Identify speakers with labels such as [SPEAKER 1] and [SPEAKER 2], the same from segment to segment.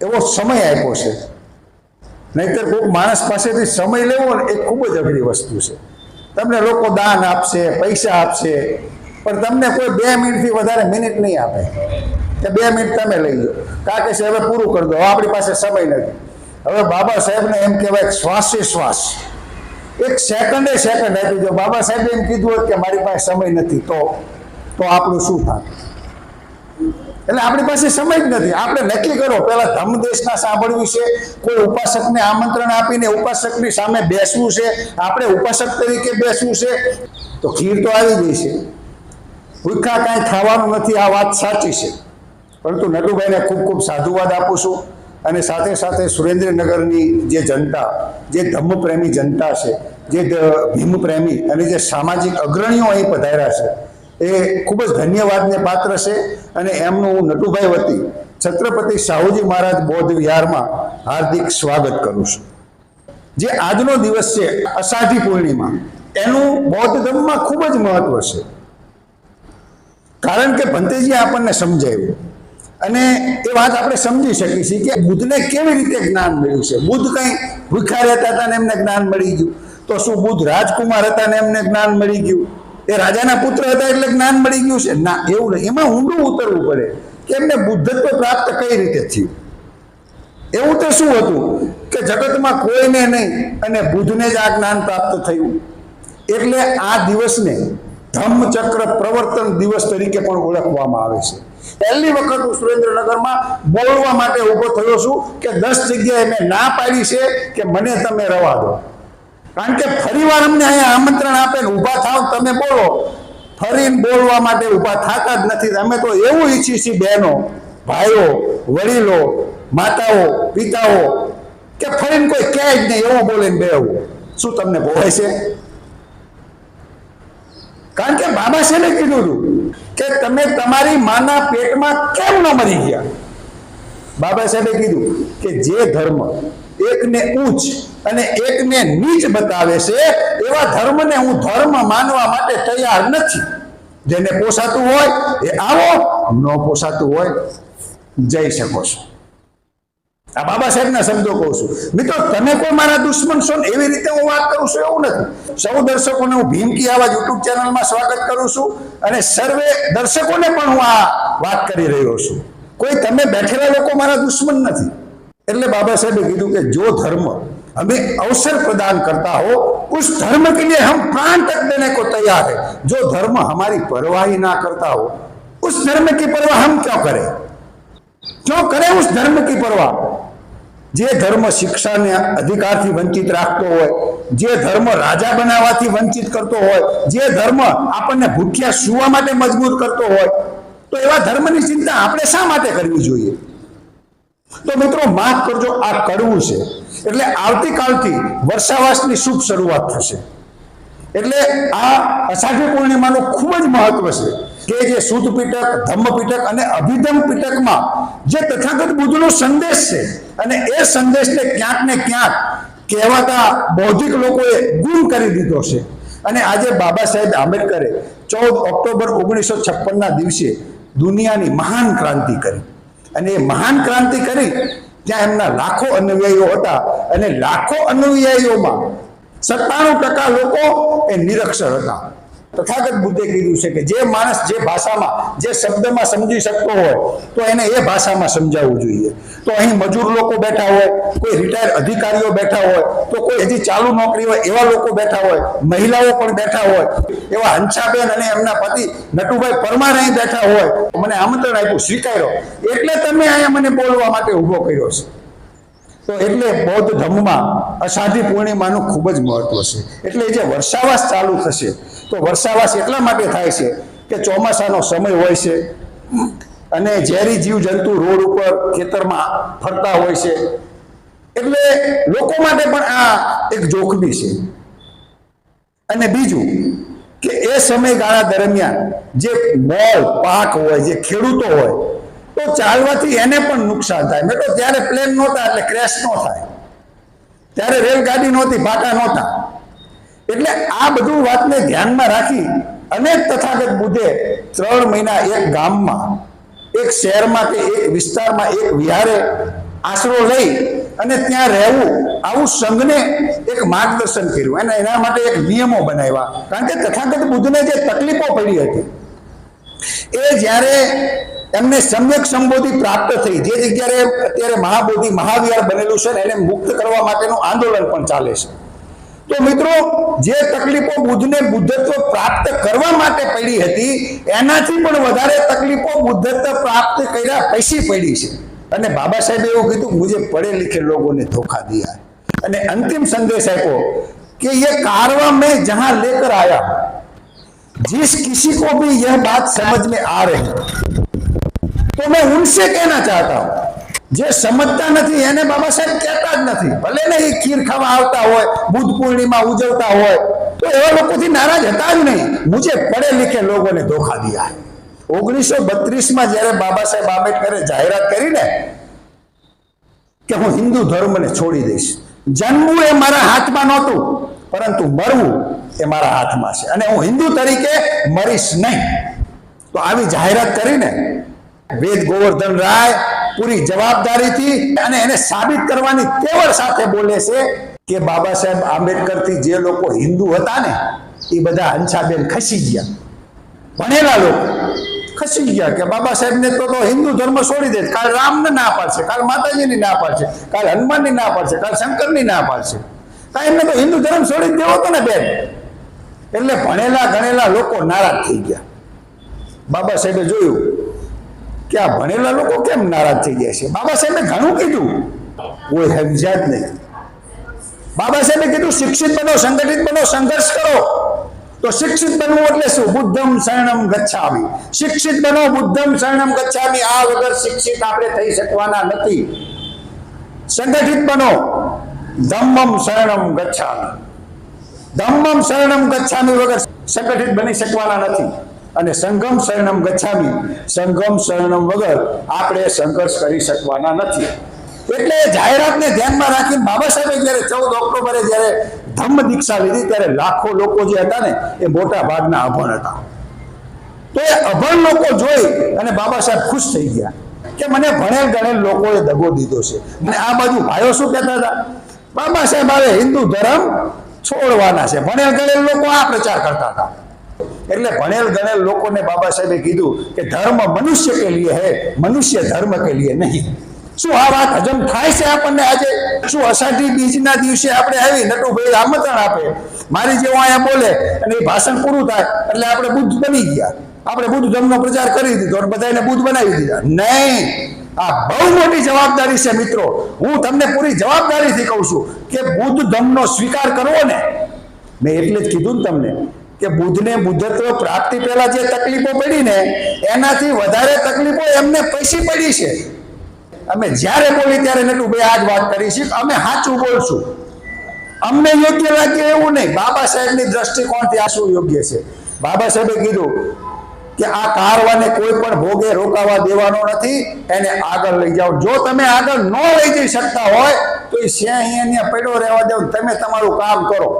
[SPEAKER 1] એવો સમય આપ્યો છે. નહીતર કોઈ માણસ પાસેથી સમય લેવો ને એ ખૂબ જ અઘરી વસ્તુ છે. તમને લોકો દાન આપશે, પૈસા આપશે, પણ તમને કોઈ બે મિનિટથી વધારે મિનિટ નહીં આપે. કે બે મિનિટ તમે લઈ લો. કારણ કે છે હવે પૂરું કરી દો. આપણી પાસે સમય નથી. હવે બાબા સાહેબને એમ કહેવાય શ્વાસે શ્વાસ. એક સેકન્ડે સેકન્ડ આપી દો બાબા સાહેબે એમ કીધું હોત કે મારી પાસે સમય નથી, તો તો આપણું શું થાય? એટલે આપણી પાસે સમય જ નથી. આપણે નક્કી કરો પેલા ધમ દેશના સાંભળવું છે, કોઈ ઉપાસકને આમંત્રણ આપીને ઉપાસકની સામે બેસવું છે, આપણે ઉપાસક તરીકે બેસવું છે, તો ખીર તો આવી ગઈ છે. ભૂખા કાંઈ ખાવાનું નથી, આ વાત સાચી છે. પરંતુ નટુભાઈને ખૂબ ખૂબ સાધુવાદ આપું છું. અને સાથે સાથે સુરેન્દ્રનગરની જે જનતા, જે ધમ્મપ્રેમી જનતા છે, જે ભીમપ્રેમી અને જે સામાજિક અગ્રણીઓ અહીં પધાર્યા છે, એ ખૂબ જ ધન્યવાદને પાત્ર છે અને એમનું હું નટુભાઈ વતી, છત્રપતિ શાહુજી મહારાજ બૌદ્ધ વિહારમાં હાર્દિક સ્વાગત કરું છું. જે આજનો દિવસ છે, અષાઢી પૂર્ણિમા, એનું બૌદ્ધ ધર્મમાં ખૂબ જ મહત્વ છે. કારણ કે ભંતેજીએ આપણને સમજાવ્યું અને એ વાત આપણે સમજી શકીએ છીએ કે બુદ્ધને કેવી રીતે જ્ઞાન મળ્યું છે? બુદ્ધ કંઈ ભૂખ્યા રહેતા હતા ને એમને જ્ઞાન મળી ગયું. તો શું બુદ્ધ રાજકુમાર હતા ને એમને જ્ઞાન મળી ગયું? એ રાજાના પુત્ર હતા એટલે જ્ઞાન મળી ગયું છે? ના, એવું નહીં. એમાં ઊંડું ઉતરવું પડે કે એમને બુદ્ધત્વ પ્રાપ્ત કઈ રીતે થયું? એવું તો શું હતું કે જગતમાં કોઈને નહીં અને બુદ્ધને જ આ જ્ઞાન પ્રાપ્ત થયું? એટલે આ દિવસને ધમ્મચક્ર પ્રવર્તન દિવસ તરીકે પણ ઓળખવામાં આવે છે. પહેલી વખત હું સુરેન્દ્રનગરમાં બોલવા માટે ઊભો થયો છું કે દસ જગ્યાએ મેં ના પાડી છે કે મને તમે રવા દો. કારણ કે ફરીવાર અમને અહીંયા આમંત્રણ આપે ને ઊભા થાવ, તમે બોલો. ફરીને બોલવા માટે ઊભા થતા જ નથી. અમે તો એવું ઈચ્છીએ છીએ બહેનો, ભાઈઓ, વડીલો, માતાઓ, પિતાઓ, કે ફરીને કોઈ કહે જ નહીં, એવું બોલીને બે શું તમને બોલાય છે? કારણ કે બાબા સાહેબે કીધું હતું કે તમે તમારી માના પેટમાં કેમ ન મરી ગયા? બાબા સાહેબે કીધું કે જે ધર્મ એકને ઉચ્ચ અને એકને નીચ બતાવે છે, એવા ધર્મને હું ધર્મ માનવા માટે તૈયાર નથી. જેને પોસાતું હોય એ આવો, ન પોસાતું હોય જઈ શકો છો. આ બાબા સાહેબના શબ્દો કહું છું મિત્રો તમે કોઈ મારા દુશ્મન છો ને એવી રીતે હું વાત કરું છું એવું નથી સૌ દર્શકોને હું ભીમકી આવાજ યુટ્યુબ ચેનલમાં સ્વાગત કરું છું અને સર્વે દર્શકોને પણ હું આ વાત કરી રહ્યો છું કોઈ તમે બેઠેલા લોકો મારા દુશ્મન નથી એટલે બાબા સાહેબે કીધું કે જો ધર્મ हमें अवसर प्रदान करता हो उस धर्म के लिए हम प्राण तक देने को तैयार है जो धर्म हमारी परवाह ही ना करता हो उस धर्म की परवाह हम क्यों करें क्यों करें उस धर्म की परवाह જે ધર્મ શિક્ષાને અધિકારથી વંચિત રાખતો હોય, જે ધર્મ રાજા બનાવવાથી વંચિત કરતો હોય, જે ધર્મ આપણને ભૂખ્યા સુવા માટે મજબૂર કરતો હોય, તો એવા ધર્મની ચિંતા આપણે શા માટે કરવી જોઈએ? તો મિત્રો માફ કરજો, આ કડવું છે. એટલે આવતીકાલથી વર્ષાવાસની શુભ શરૂઆત થશે. એટલે આ અષાઢી પૂર્ણિમાનું ખૂબ જ મહત્વ છે. કે જે શુદ્ધ પીટક ધમ્મ પીટક અને અભિધમ પીટકમાં જે તથાગત બુદ્ધનો સંદેશ છે, અને એ સંદેશને ક્યાંક ને ક્યાંક કહેવાતા બૌદ્ધિક લોકોએ ગુમ કરી દીધો છે. અને આજે બાબા સાહેબ આંબેડકરે ચૌદ ઓક્ટોબર ઓગણીસો છપ્પનના દિવસે દુનિયાની મહાન ક્રાંતિ કરી. અને એ મહાન ક્રાંતિ કરી ત્યાં એમના લાખો અનુયાયીઓ હતા અને લાખો અનુયાયીઓમાં સત્તાણું ટકા લોકો એ નિરક્ષર હતા. તથાગત બુદ્ધે કીધું છે કે જે માણસ જે ભાષામાં, જે શબ્દમાં સમજી શકતો હોય, તો એને એ ભાષામાં સમજાવવું જોઈએ. તો અહીં મજૂર લોકો બેઠા હોય, કોઈ રિટાયર અધિકારીઓ બેઠા હોય, તો કોઈ હજી ચાલુ નોકરી હોય, એવા લોકો બેઠા હોય, મહિલાઓ પણ બેઠા હોય, એવા હંસાબેન અને એમના પતિ નટુભાઈ પરમાર અહીં બેઠા હોય. મને આમંત્રણ આપ્યું, સ્વીકાર્યો. એટલે તમે અહીંયા મને બોલવા માટે ઊભો કર્યો છે. તો એટલે બૌદ્ધ ધર્મમાં અષાઢી પૂર્ણિમાનું ખૂબ જ મહત્વ છે. એટલે જે વર્ષાવાસ ચાલુ થશે, તો વર્ષાવાસ એટલા માટે થાય છે કે ચોમાસાનો સમય હોય છે અને ઝેરી જીવજંતુ રોડ ઉપર ખેતરમાં ફરતા હોય છે. એટલે લોકો માટે પણ આ એક જોખમી છે. અને બીજું કે એ સમયગાળા દરમિયાન જે મોલ, પાક હોય, જે ખેડૂતો હોય તો ચાલવાથી એને પણ નુકસાન થાય. મેં તો ત્યારે પ્લેન નહોતા એટલે ક્રેશ ન થાય. ત્યારે રેલગાડી નહોતી પાટા નહોતા. એટલે આ બધું વાતને ધ્યાનમાં રાખી અનેક તથાગત બુદ્ધે ત્રણ મહિના એક ગામમાં, એક શહેરમાં કે એક વિસ્તારમાં, એક વિહારે આશરો લઈ અને ત્યાં રહેવું, આવું સંઘને એક માર્ગદર્શન કર્યું. અને એના માટે એક નિયમો બનાવ્યા. કારણ કે તથાગત બુદ્ધને જે તકલીફો પડી હતી, એ જ્યારે એમને સમ્યક સંબોધિ પ્રાપ્ત થઈ. જે જગ્યાએ અત્યારે મહાબોધિ મહાવિહાર બનેલું છે ને એને મુક્ત કરવા માટેનું આંદોલન પણ ચાલે છે. તો મિત્રો, જે તકલીફો બુદ્ધને બુદ્ધત્વ પ્રાપ્ત કરવા માટે પડી હતી, એનાથી પણ વધારે તકલીફો બુદ્ધત્વ પ્રાપ્ત કર્યા પૈસી પડી છે. અને બાબા સાહેબે એવું કીધું મુજબ પડે લીખે લોકોને ધોખા દિયા. અને અંતિમ સંદેશ આપ્યો કે એ કારવા મેં જહાં લેકર આયા. जिस किसी કો भी यह બાત સમજ में આ રહી. तो मैं उनसे कहना चाहता हूं જે સમજતા નથી એને બાબા સાહેબ કહેતા જ નથી ભલે ને એ ખીર ખાવા આવતા હોય બુદ્ધ પૂર્ણિમા ઉજવતા હોય તો એવા લોકોથી નારાજ હતા જ નહીં મુજે પડે લીખે લોકોને ધોખા દિયા ઓગણીસો બત્રીસમાં જ્યારે બાબા સાહેબ આંબેડકરે જાહેરાત કરી ને કે હું હિન્દુ ધર્મને છોડી દઈશ જન્મવું એ મારા હાથમાં નહોતું પરંતુ મરવું એ મારા હાથમાં છે અને હું હિન્દુ તરીકે મરીશ નહીં તો આવી જાહેરાત કરીને વેદ ગોવર્ધન રાય પૂરી જવાબદારીથી અને એને સાબિત કરવાની તેવર સાથે બોલે છે કે બાબા સાહેબ આંબેડકરથી જે લોકો હિન્દુ હતા ને, એ બધા હંસાબેન ખસી ગયા. ભણેલા લોકો ખસી ગયા કે બાબા સાહેબને તો તો હિન્દુ ધર્મ છોડી દે, કાલ રામને ના પાડશે, કાલ માતાજીની ના પાડશે, કાલ હનુમાનની ના પાડશે, કાલ શંકરની ના પાડશે. કાંઈ એમને તો હિન્દુ ધર્મ છોડી દેવો હતો ને બેન. એટલે ભણેલા ગણેલા લોકો નારાજ થઈ ગયા. બાબા સાહેબે જોયું કે આ ભણેલા લોકો કેમ નારાજ થઈ જાય છે? બાબા સાહેબે ઘણું કીધું. કોઈ સમજ્યા જ નહીં. બાબા સાહેબે કીધું, શિક્ષિત બનો, સંગઠિત બનો, સંઘર્ષ કરો. તો શિક્ષિત બનવું એટલે શું? બુદ્ધમ શરણમ ગચ્છામી. શિક્ષિત બનો, બુદ્ધમ શરણમ ગચ્છામી. આ વગર શિક્ષિત આપણે થઈ શકવાના નથી. સંગઠિત બનો. ધમ્મમ શરણમ ગચ્છામી. ધમ્મમ શરણમ ગચ્છામી વગર સંગઠિત બની શકવાના નથી. અને સંગમ શરણમ ગચ્છામી. સંગમ શરણમ વગર આપણે સંઘર્ષ કરી શકવાના નથી. એટલે જાહેરાતને ધ્યાનમાં રાખીને બાબા સાહેબે જ્યારે ચૌદ ઓક્ટોબરે જ્યારે ધમ્મ દીક્ષા લીધી, ત્યારે લાખો લોકો જે હતા ને, એ મોટા ભાગના અભણ હતા. તો એ અભણ લોકો જોઈ અને બાબા સાહેબ ખુશ થઈ ગયા કે મને ભણેલ ગણેલ લોકોએ દગો દીધો છે. અને આ બાજુ ભાઈઓ શું કહેતા હતા? બાબા સાહેબ હવે હિન્દુ ધર્મ છોડવાના છે. ભણેલ ગણેલ લોકો આ પ્રચાર કરતા હતા. એટલે ભણેલ ગણેલ લોકોને બાબા સાહેબે કીધું કે ધર્મ મનુષ્ય કે લીએ હે, મનુષ્ય ધર્મ કે લીએ નહીં. શું આ વાત હજમ થાય છે આપણને આજે? શું અષાઢી બીજના દિવસે આપણે આવી નટુભાઈ આમંત્રણ આપે? મારી જેવો અહીંયા બોલે અને એ ભાષણ પૂરું થાય, એટલે આપણે બુદ્ધ બની ગયા. આપણે બુદ્ધ ધર્મનો પ્રચાર કરી દીધો અને બધાને બુદ્ધ બનાવી દીધા. નહીં. આ બહુ મોટી જવાબદારી છે મિત્રો. હું તમને પૂરી જવાબદારીથી કહું છું કે બુદ્ધ ધર્મનો સ્વીકાર કરવો ને, મેં એટલે જ કીધું ને તમને કે બુદ્ધને બુદ્ધત્વ પ્રાપ્તિ પહેલા જે તકલીફો પડી ને, એનાથી વધારે તકલીફો એમને પછી પડી છે. અમે જ્યારે બોલી ત્યારે નટુભાઈ આ જ વાત કરી છે, અમે સાચું બોલશું. અમને યોગ્ય લાગે એવું નહીં. બાબા સાહેબની દ્રષ્ટિકોણથી આ શું યોગ્ય છે? બાબા સાહેબે કીધું કે આ કારવાને કોઈ પણ ભોગે રોકાવા દેવાનો નથી, એને આગળ લઈ જાઓ. જો તમે આગળ ન લઈ જઈ શકતા હોય, તો એ શ્યાં અહીંયા પડ્યો રહેવા દો તમે તમારું કામ કરો.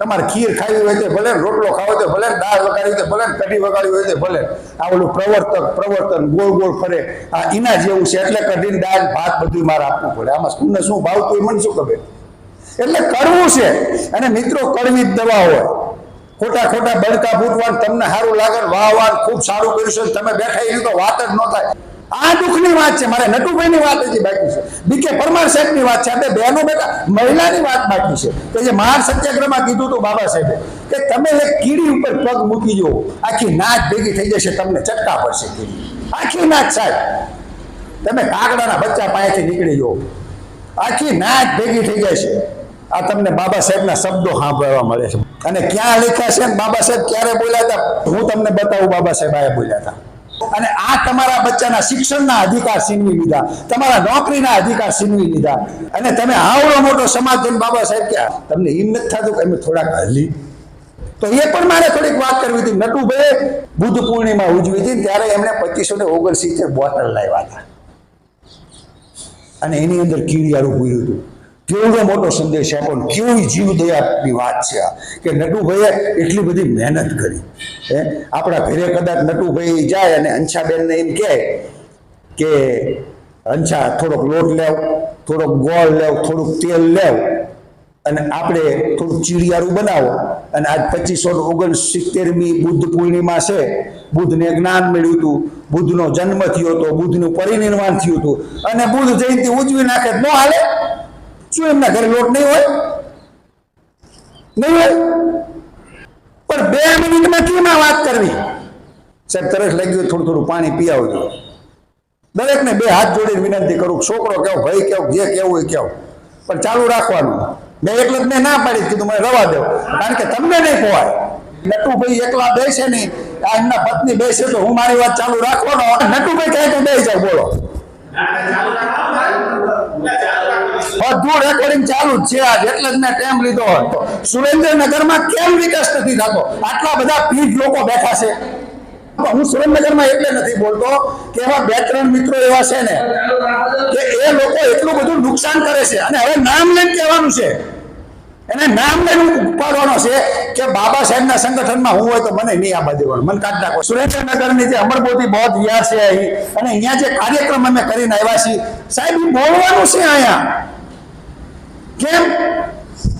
[SPEAKER 1] તમારે ખીર ખાવી હોય તે ભલે, રોટલો ખાવો તો ભલે, દાળ વગાડી હોય ભલે, કઢી વગાડી હોય તે ભલે. આ ઓલું પ્રવર્તક, પ્રવર્તન, ગોળ ગોળ ફરે. આ એના જેવું છે, એટલે કઢીને દાળ, ભાત બધું મારે આપવું પડે. આમાં શું શું ભાવતું એ મને શું ખબર? એટલે કરવું છે. અને મિત્રો, કડવી જ દવા હોય. ખોટા ખોટા બળકા ફૂટવાનું તમને સારું લાગે વાહ વાહ ખૂબ સારું કર્યું છે તમે બેઠા એની તો વાત જ ન થાય. આ દુઃખની વાત છે. મારે નટુભાઈની વાત હજી બાકી છે. બીકે પરમાર સાહેબની વાત છે. આપણે બહેનો બેટા મહિલાની વાત બાકી છે. કે જે મહાર સત્યાગ્રહમાં કીધું હતું બાબા સાહેબે કે તમે એક કીડી ઉપર પગ મૂકી જુઓ. આખી નાચ ભેગી થઈ જશે, તમને ચટકા પડશે કીડી. આખી નાચ સાહેબ, તમે કાગડાના બચ્ચા પાસેથી નીકળી જુઓ. આખી નાચ ભેગી થઈ જશે. આ તમને બાબા સાહેબના શબ્દો સાંભળવા મળે છે. અને ક્યાં લખ્યા છે? ને બાબા સાહેબ ક્યારે બોલ્યા હતા? હું તમને બતાવું, બાબા સાહેબ આ બોલ્યા હતા. અને આ તમારા બચ્ચાના શિક્ષણના અધિકાર છીનવી લીધા. તમારા નોકરીના અધિકાર છીનવી લીધા. અને તમે આવડો મોટો સમાજ જોઈને બાબા સાહેબ કે તમને એમ થતું કે અમે થોડાક હલી. તો એ પણ મારે થોડીક વાત કરવી હતી. નટુભાઈ બુદ્ધ પૂર્ણિમા ઉજવી હતી ત્યારે એમણે પચીસો ને ઓગણસિત્તેર બોટલ લાવ્યા હતા. અને એની અંદર કીડિયારું પૂર્યું હતું. કેવડો મોટો સંદેશ આપ્યો ને કેવી જીવદયાની વાત છે આ કે નટુભાઈએ એટલી બધી મહેનત કરી. હે? આપણા ઘરે કદાચ નટુભાઈ જાય અને અંશાબેનને એમ કહે કે, અંશા, થોડોક લોટ લેવ, થોડોક ગોળ લેવ, થોડુંક તેલ લેવ અને આપણે થોડુંક ચીડિયારું બનાવો. અને આજ પચીસો ઓગણસિત્તેરમી બુદ્ધ પૂર્ણિમા છે. બુદ્ધને જ્ઞાન મળ્યું હતું. બુદ્ધનો જન્મ થયો હતો બુદ્ધનું પરિનિર્વાણ થયું હતું. અને બુદ્ધ જયંતિ ઉજવી નાખે ન હાલે. શું એમના ઘરે લોટ નહીં હોય? નહીં હોય? પણ બે મિનિટમાં કેમ વાત કરવી? સાહેબ, તરસ ગયું, થોડું થોડું પાણી પી આવજો દરેકને બે હાથ જોડીને વિનંતી કરું છોકરો કેવો, ભાઈ કેવો, જે કેવું હોય કેવું. પણ ચાલુ રાખવાનું. મેં એટલે જ મેં ના પાડી, કીધું મને રવા દો. કારણ કે તમને નહીં પોવાય નટુભાઈ એકલા બેસે નહીં. આ એમના પત્ની બેસે તો હું મારી વાત ચાલુ રાખવાનો. નટુભાઈ કહે તો બે જાવ બોલો. બધું રેકોર્ડિંગ ચાલુ જ છે આજ, એટલે જ મેં ટાઈમ લીધો હતો સુરેન્દ્રનગરમાં કેમ વિકાસ નથી થતો? આટલા બધા પીઠ લોકો બેઠા છે. હું સુરેન્દ્રનગરમાં એટલે નથી બોલતો કે એવા બે ત્રણ મિત્રો એવા છે ને, કે એ લોકો એટલું બધું નુકસાન કરે છે. અને હવે નામ લઈને કહેવાનું છે. એને નામ લઈને ઉપાડવાનો છે કે બાબા સાહેબના સંગઠનમાં હું હોય તો મને નહીં આ દેવાનું. મને કાઢ નાખો. સુરેન્દ્રનગરની જે અમરબોધી બૌદ્ધ વિહાર છે અહીં. અને અહીંયા જે કાર્યક્રમ અમે કરીને આવ્યા છીએ. સાહેબ બોલવાનું છે અહીંયા. કેમ?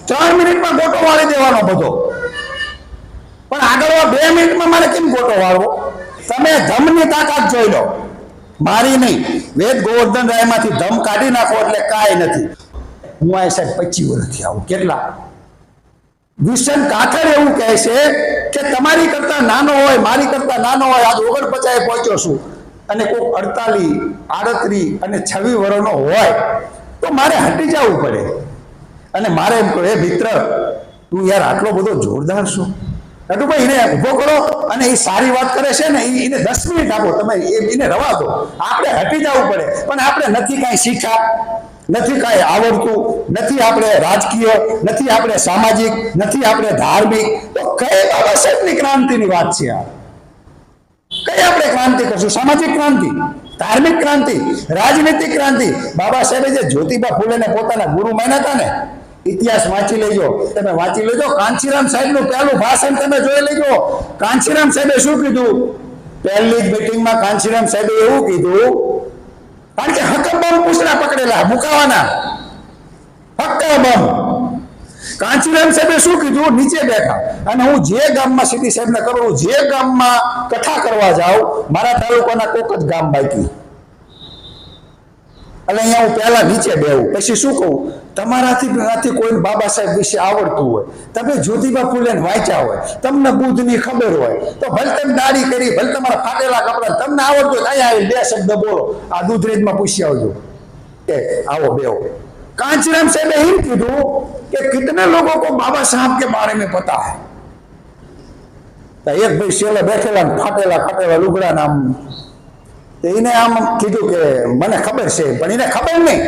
[SPEAKER 1] ત્રણ મિનિટમાં ગોટો વાળી દેવાનો બધો. પણ આગળ બે મિનિટમાં મારે કેમ ગોટો વાળવો? તમે ધમની તાકાત જોઈ લો. મારી નહીં. વેદ ગોવર્ધન રાયમાંથી ધમ કાઢી નાખો એટલે કાંઈ નથી. હું આ સાહેબ પચી વર્ષથી આવું. કેટલા? વિશન કાથર એવું કહે છે કે તમારી કરતા નાનો હોય, મારી કરતા નાનો હોય, આજ ઓગણપચાએ પહોંચ્યો છું અને કોઈ અડતાલીસ આડત્રીસ અને છવ્વીસ વર્ષનો હોય, તો મારે હટી જવું પડે. અને મારે એમ કહ્યું મિત્ર, તું યાર આટલો બધો જોરદાર છું. નટુભાઈ એને ઊભો કરો અને એ સારી વાત કરે છે ને એને દસ મિનિટ આપો, તમે એને રવા દો. આપણે હટી જવું પડે, પણ આપણે નથી કાંઈ શીખ્યા, નથી કાંઈ આવડતું, નથી આપણે રાજકીય, નથી આપણે સામાજિક, નથી આપણે ધાર્મિક. તો કઈ બાબા ક્રાંતિની વાત છે આ? કઈ આપણે ક્રાંતિ કરશું? સામાજિક ક્રાંતિ, ધાર્મિક ક્રાંતિ, રાજનીતિક ક્રાંતિ? બાબા સાહેબે જે જ્યોતિબા ફૂલેને પોતાના ગુરુ માન્યા હતા ને ઇતિહાસ વાંચી લેજો. તમે વાંચી લેજો. કાંચીરામ સાહેબનું પહેલું ભાષણ તમે જોઈ લેજો. કાંચીરામ સાહેબે શું કીધું? પહેલી જ મિટિંગમાં કાંચીરામ સાહેબે એવું કીધું, કારણ કે હકમબમ પૂછડા પકડેલા, મુકાવાના. હક્કા બમ. કાંચીરામ સાહેબે શું કીધું? નીચે બેઠા. અને હું જે ગામમાં સીટી સાહેબને કરું, જે ગામમાં કથા કરવા જાઉં, મારા તાલુકાના કોક જ ગામ બાકી. એટલે અહીંયા હું પહેલા નીચે બેવું પછી શું કહું? તમારાથી નથી કોઈ બાબા સાહેબ વિશે આવડતું હોય. તમે જ્યોતિબા ફૂલે વાંચ્યા હોય. તમને બુદ્ધની ખબર હોય. તો ભલે તમે દાડી કરી, ભલે તમારા ફાટેલા કપડા, તમને આવડતું અહીંયા આવી બે શબ્દ બોલો. આ દૂધરેજમાં પૂછી આવજો. કે આવો બેવો કાંચરામ સાહેબે એમ કીધું કે કેટલા લોકો કો બાબા સાહેબ કે બારે મેં પતા હે? એક ભાઈ શેલે બેઠેલા ફાટેલા ફાટેલા લુગડા નામ એને આમ કીધું કે મને ખબર છે પણ એને ખબર નહીં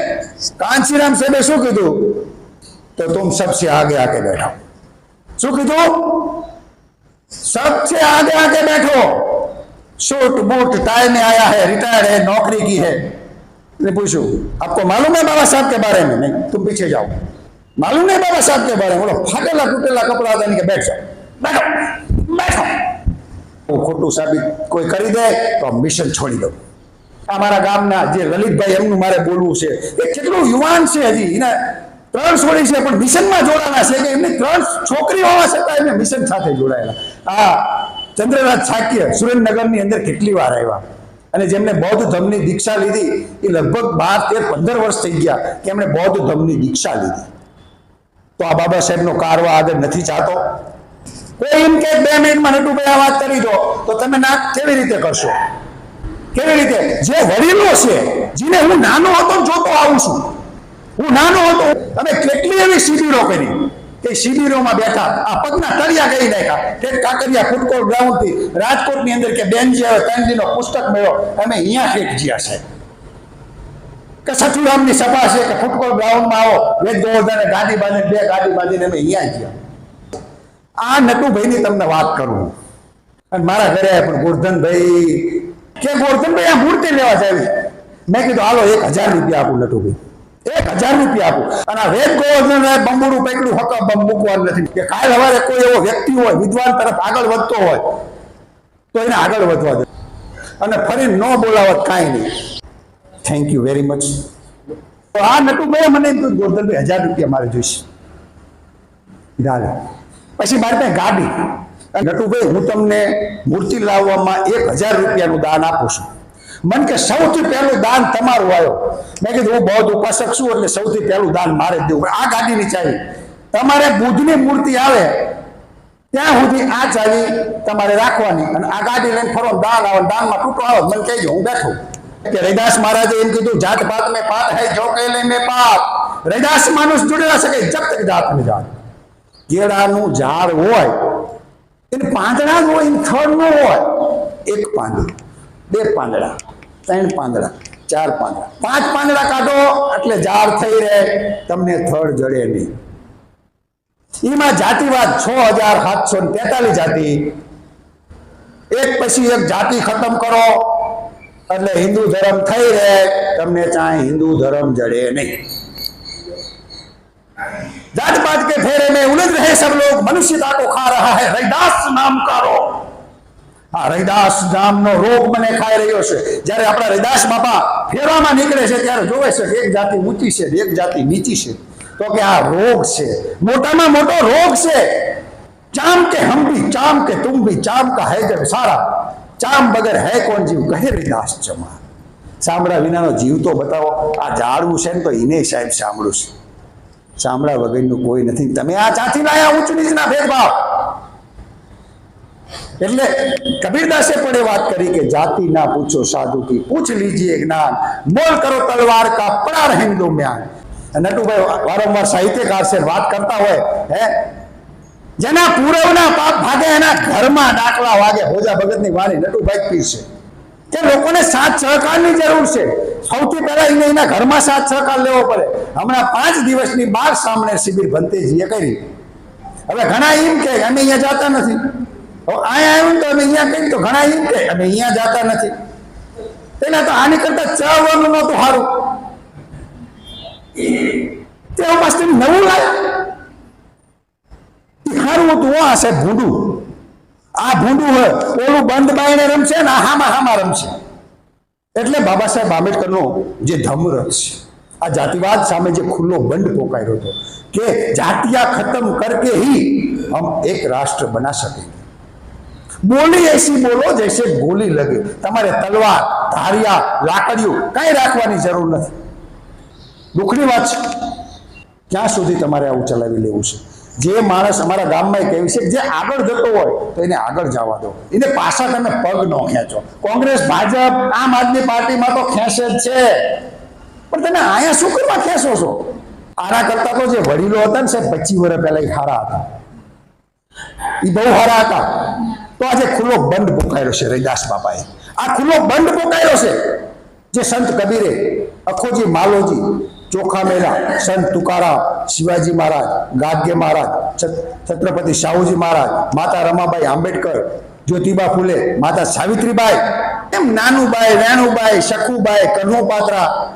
[SPEAKER 1] કાંચીરામ સાહેબે શું કીધું તો तुम सबसे आगे आके बैठो શું કીધું सबसे आगे आके बैठो सूट बूट टाई में आया है रिटायर्ड है नौकरी की है ने पूछू आपको मालूम है बाबा साहब के बारे में नहीं तुम पीछे जाओ मालूम नहीं बाबा साहब के बारे में बोलो फाटेला टूटेला कपड़ा था के बैठ जाओ बैठो बैठो वो ખોટું સાબિત કોઈ કરી દે, તો મિશન છોડી દઉં. અમારા ગામના જે લલિતભાઈ એમનું મારે બોલવું છે, એ કેટલું યુવાન છે હજી. એને ત્રણ છોડી છે, પણ મિશનમાં જોડાયેલા છે. કે એમની ત્રણ છોકરીઓ હોવા છતાં એમને મિશન સાથે જોડાયેલા. આ ચંદ્રનાથ છાક્ય સુરેન્દ્રનગરની અંદર કેટલી વાર આવ્યા. અને જેમને બૌદ્ધ ધર્મની દીક્ષા લીધી, એ લગભગ બાર તેર પંદર વર્ષ થઈ ગયા કે એમણે બૌદ્ધ ધર્મની દીક્ષા લીધી. તો આ બાબા સાહેબનો કારવા આગળ નથી ચાહતો કોઈ એમ કે બે મિનિટમાં નટુભાઈ આ વાત કરી દો, તો તમે ના કેવી રીતે કરશો? કેવી રીતે? જે વડીલો છે, જેને હું નાનો હતો ને જોતો આવું છું. હું નાનો હતો અમે કેટલી એવી શિબિરો કરી કે શિબિરોમાં બેઠા, આ પગના તળિયા કરી નાખ્યા. તે કાંકરિયા ફૂટકોલથી રાજકોટની અંદર કે બેન જે ત્રણ દિનનો પુસ્તક મળ્યો, અમે અહીંયા ઠેક જ્યાં છે. કે સચુરામની સભા છે કે ફૂટકોલ ગ્રાઉન્ડમાં આવો, વેદ ગોવર્ધને ગાડી બાંધીને, બે ગાડી બાંધીને અમે અહીંયા ગયા આ નટુભાઈની તમને વાત કરું અને મારા ઘરે પણ ગોરધનભાઈ, કે ગોરધનભાઈ આ મૂર્તિ લેવા જાય મેં કીધું, હાલો, એક હજાર રૂપિયા આપું નટુભાઈ. એક હજાર રૂપિયા આપું. અને વેદ ગોવર્ધન બંબુડું પકડ્યું હક મૂકવાનું નથી. કે કાલ સવારે કોઈ એવો વ્યક્તિ હોય, વિદ્વાન તરફ આગળ વધતો હોય, તો એને આગળ વધવા દે. અને ફરી ન બોલાવત કાંઈ નહીં. થેન્ક યુ વેરી મચ તો આ નટુભાઈ મને ગોરધનભાઈ, હજાર રૂપિયા મારે જોઈશે. ચાલે પછી મારી પાસે ગાડી. નટુભાઈ, હું તમને મૂર્તિ લાવવામાં એક હજાર રૂપિયાનું દાન આપું છું. મન કે સૌથી પહેલું દાન તમારું આવ્યો મેં કીધું, હું બૌદ્ધ ઉપાસક છું, એટલે સૌથી પહેલું દાન મારે જ દેવું. આ ગાડીની ચાવી તમારે બુદ્ધની મૂર્તિ આવે, ત્યાં સુધી આ ચાવી તમારે રાખવાની. અને આ ગાડી લઈને ફરો, દાન આવે, દાનમાં તૂટો આવે, મને કહેજો, હું બેઠો. કે રૈદાસ મહારાજે એમ કીધું જાત પાત મેં પાત હૈ, જો કે લે મેં પાત. રૈદાસ માનુષ જોડેલા શકે જબ તક જાત મેં જાત કેળાનું ઝાડ હોય, એને પાંદડા જ હોય થડ ન હોય, એક પાંદડું, બે પાંદડા, ત્રણ પાંદડા, ચાર પાંદડા. પાંચ પાંદડા કાઢો, એટલે ઝાડ થઈ રહે, તમને થડ જડે નહીં. એમાં જાતિવાદ છ હજાર સાતસો તેતાલીસ જાતિ. એક પછી એક જાતિ ખતમ કરો, એટલે હિન્દુ ધર્મ થઈ રહે, તમને ચાહે હિન્દુ ધર્મ જડે નહીં. जात पात के फेरे में उलझ रहे सब लोग मनुष्यता को खा रहा है रैदास नाम का रोग આ રૈદાસ નામનો રોગ મને ખાઈ રહ્યો છે જ્યારે આપણા રૈદાસ બાપા ફેરવામાં નીકળે છે ત્યારે જોવે છે કે એક જાતિ ઊંચી છે ને એક જાતિ નીચી છે તો કે આ રોગ છે મોટામાં મોટો રોગ છે ચામ કે હમ ભી ચામ કે તુમ ભી ચામ કા હૈ જબ સારા ચામ બગર હૈ કોણ જીવ કહે રૈદાસ ચમા સાંભળા વિનાનો જીવ તો બતાવો આ ઝાડવું છે ને તો એને સાહેબ સાંભળું છે ચામડા વગરનું કોઈ નથી. તમે આ ચાથી લાયા ઊંચ નીચના ભેદભાવ. એટલે કબીરદાસે પણ એ વાત કરી કે જાતિ ના પૂછો, સાધુ કી પૂછ લીજીએ જ્ઞાન. મોલ કરો તલવાર કા પડા હિન્દુ મ્યાન. નટુભાઈ વારંવાર સાહિત્યકાર છે, વાત કરતા હોય, હે? જેના પૂરવના પાપ ભાગે, એના ઘરમાં ડાકલા વાગે, હોજા ભગતની વાણી નટુભાઈ પીર છે કે લોકોને સાથ સહકારની જરૂર છે. સૌથી પહેલા એને એના ઘરમાં સાથ સહકાર લેવો પડે. હમણાં પાંચ દિવસની બાર સામે શિબિર ભંતેજીએ કરી. હવે ઘણા એમ કે અમે અહીંયા જતા નથી. અહીંયા આવ્યું તો અમે અહીંયા કહીએ તો ઘણા એમ કે અમે અહીંયા જતા નથી. તેના તો આની કરતા ચાવવાનું નહોતું સારું. તે પાસે નવું લાયા. સારું હતું આ સાહેબ ભૂંડું. આ ભૂંડું હોય, ઓલું બંધ બાઈને રમશે ને હામાં હામાં રમશે. એટલે બાબા સાહેબ આંબેડકરનો જે ધમરથ છે, આ જાતિવાદ સામે જે ખુલ્લો બંધ પોકાર્યો હતો કે જાતિયા ખતમ કરકે હી હમ એક રાષ્ટ્ર બના શકે. બોલી એસી બોલો, જૈસે ગોલી લગે. તમારે તલવાર, ધારિયા, લાકડીઓ કાંઈ રાખવાની જરૂર નથી. દુઃખની વાત છે. ક્યાં સુધી તમારે આવું ચલાવી લેવું છે? જે માણસ અમારા ગામમાં એક એવી છે, જે આગળ જતો હોય તો એને આગળ જવા દો. એને પાછા તમે પગ ન ખેંચો. કોંગ્રેસ, ભાજપ, આમ આદમી પાર્ટીમાં તો ખેંચે જ છે. પણ તમે અહીંયા શું કરવા ખેંચો છો? આના કરતા તો જે વડીલો હતા ને સાહેબ, પચીસ વર્ષ પહેલા એ હારા હતા. એ બહુ હારા હતા. તો આજે ખુલ્લો બંધ પોકાયેલો છે રૈદાસ બાપાએ. આ ખુલ્લો બંધ પોકાયેલો છે. જે સંત કબીરે, અખોજી, માલોજી ચોખા મેલા સંત તુકારામ, શિવાજી મહારાજ ગાદ્ય મહારાજ, છત- છત્રપતિ શાહુજી મહારાજ, માતા રમાબાઈ આંબેડકર, જ્યોતિબા ફૂલે, માતા સાવિત્રીબાઈ, એમ નાનુબાઈ, વેણુબાઈ, શકુબાઈ કન્હુપાત્રા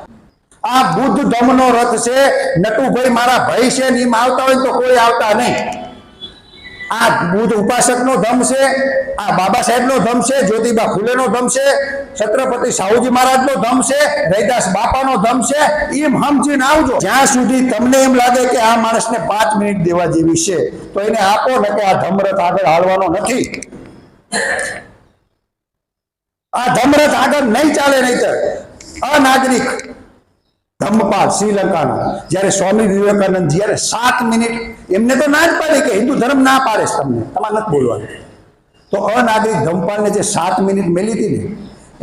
[SPEAKER 1] આ બુદ્ધ ધમનો રથ છે, નટુભાઈ મારા ભાઈ છે ને એમ આવતા હોય તો કોઈ આવતા નહીં. આ બુદ્ધ ઉપાસકનો ધમ છે, આ બાબા સાહેબનો ધમ છે, જ્યોતિબા ફૂલેનો ધમ છે, છત્રપતિ સાહુજી મહારાજનો ધમ છે, રૈદાસ બાપાનો ધમ છે, એમ સમજીને આવજો. જ્યાં સુધી તમને એમ લાગે કે આ માણસને પાંચ મિનિટ દેવા જેવી છે, તો એને આપો ને કે આ ધમરથ આગળ હાલવાનો નથી. આ ધમરથ આગળ નહીં ચાલે નહીતર. અનાગરિક ધમ્મપાલ શ્રીલંકાના. જ્યારે સ્વામી વિવેકાનંદ જ્યારે સાત મિનિટ એમને તો ના જ પાડી કે હિન્દુ ધર્મ ના પાડે તમને. તમારે નથી બોલવાનું. તો અનાગરિક ધમ્મપાલને જે સાત મિનિટ મેલી હતી ને,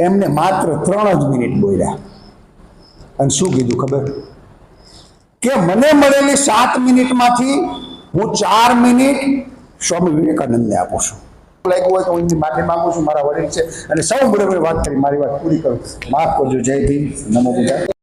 [SPEAKER 1] એમને માત્ર ત્રણ જ મિનિટ બોલ્યા. અને શું કીધું ખબર? કે મને મળેલી સાત મિનિટમાંથી હું ચાર મિનિટ સ્વામી વિવેકાનંદને આપું છું. લાગ્યું હોય તો હું એમની માફી માગું છું, મારા વડીલ છે. અને સૌ બરોબર વાત કરી, મારી વાત પૂરી કરું. માફ કરજો, જય ભીમ. નમો બુદ્ધાય.